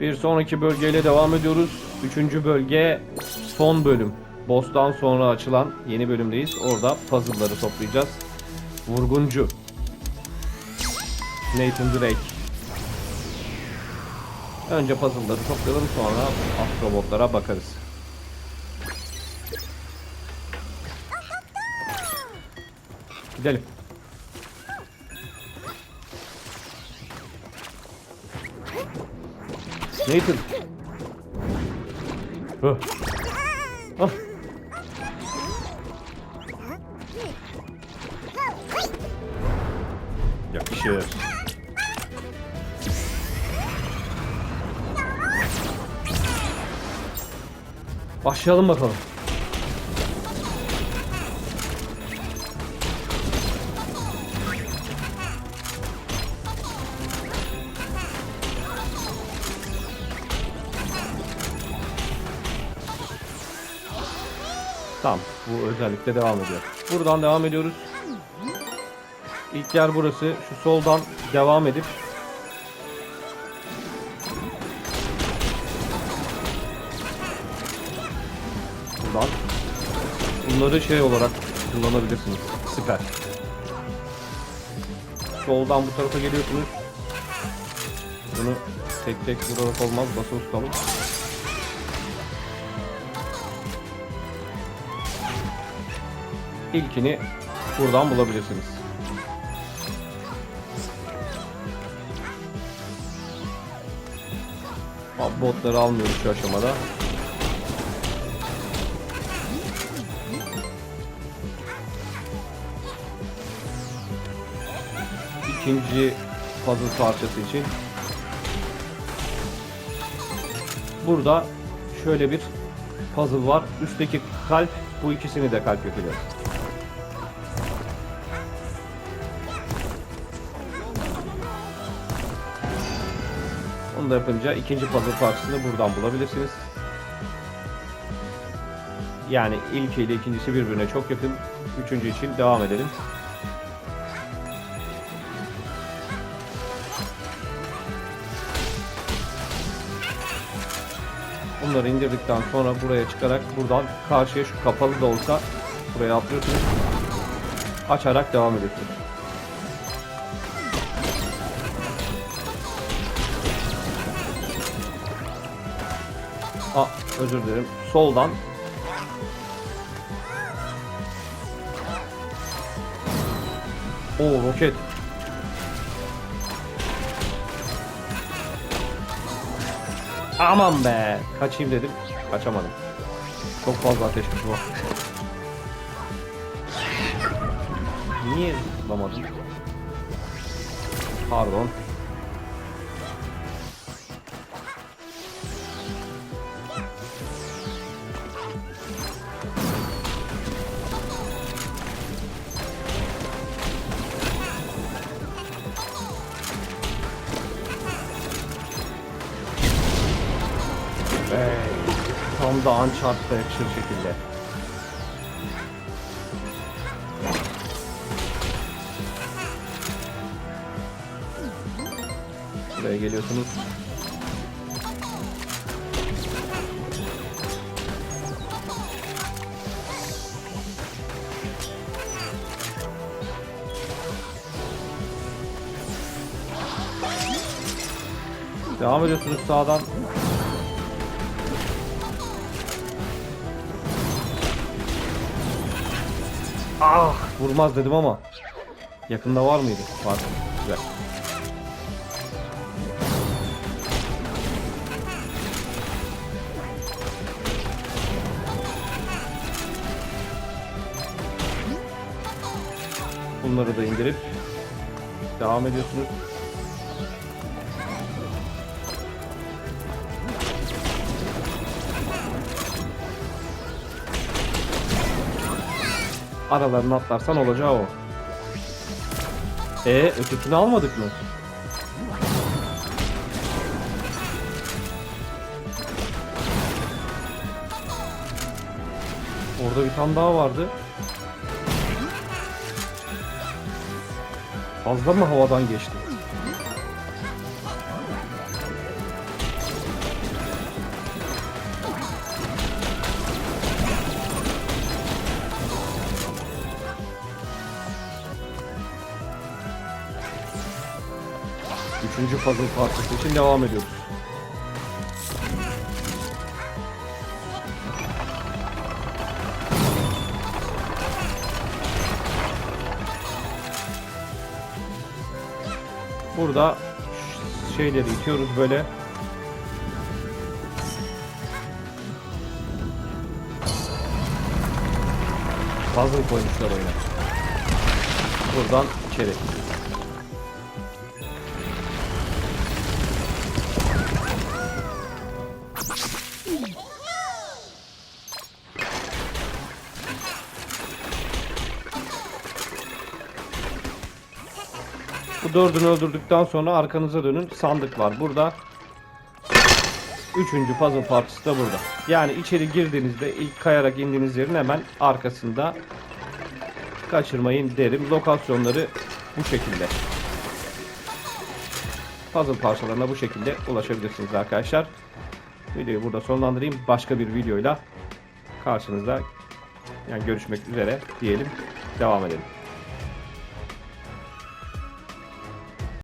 Bir sonraki bölgeyle devam ediyoruz. Üçüncü bölge son bölüm. Boss'tan sonra açılan yeni bölümdeyiz. Orada puzzle'ları toplayacağız. Vurguncu. Nathan Drake. Önce puzzle'ları toplayalım sonra astrobotlara bakarız. Gidelim. Nathan. Hı. Ah. Yakışır. Başlayalım bakalım. Tamam. Bu özellikle devam ediyor. Buradan devam ediyoruz. İlk yer burası. Şu soldan devam edip buradan bunları şey olarak kullanabilirsiniz. Süper. Soldan bu tarafa geliyorsunuz. Bunu tek tek vurarak olmaz. Basılı tutalım. İlkini buradan bulabilirsiniz. Abi Botları almıyoruz şu aşamada. İkinci puzzle parçası için burada şöyle bir puzzle var. Üstteki kalp bu ikisini de kalp yapıyor. Onu da yapınca ikinci puzzle parçasını buradan bulabilirsiniz. Yani ilki ile ikincisi birbirine çok yakın. Üçüncü için devam edelim. Bunları indirdikten sonra buraya çıkarak buradan karşıya şu kapalı da olsa buraya atlıyorsunuz. Açarak devam ediyorsunuz. Aa, özür dilerim. Soldan. Oo roket. Aman be. Kaçayım dedim. Kaçamadım. Çok fazla ateşmiş bu. Niye zıplamadım? Pardon. Tam da Uncharted'a yakışır şekilde. Buraya geliyorsunuz. Devam ediyorsunuz sağdan. Ah vurmaz dedim ama. Yakında var mıydı? Var. Güzel. Bunları da indirip devam ediyorsunuz. Aralarını atlarsan olacağı o. E ötekini almadık mı? Orada bir tane daha vardı. Fazla mı havadan geçti? Üçüncü puzzle parçası için devam ediyoruz. Burada şeyleri itiyoruz böyle. Puzzle koymuşlar oyuna. Buradan içeri. Bu dördünü öldürdükten sonra arkanıza dönün. Sandık var burada. Üçüncü puzzle parçası da burada. Yani içeri girdiğinizde ilk kayarak indiğiniz yerin hemen arkasında kaçırmayın derim. Lokasyonları bu şekilde. Puzzle parçalarına bu şekilde ulaşabilirsiniz arkadaşlar. Videoyu burada sonlandırayım. Başka bir videoyla karşınızda yani görüşmek üzere diyelim. Devam edelim.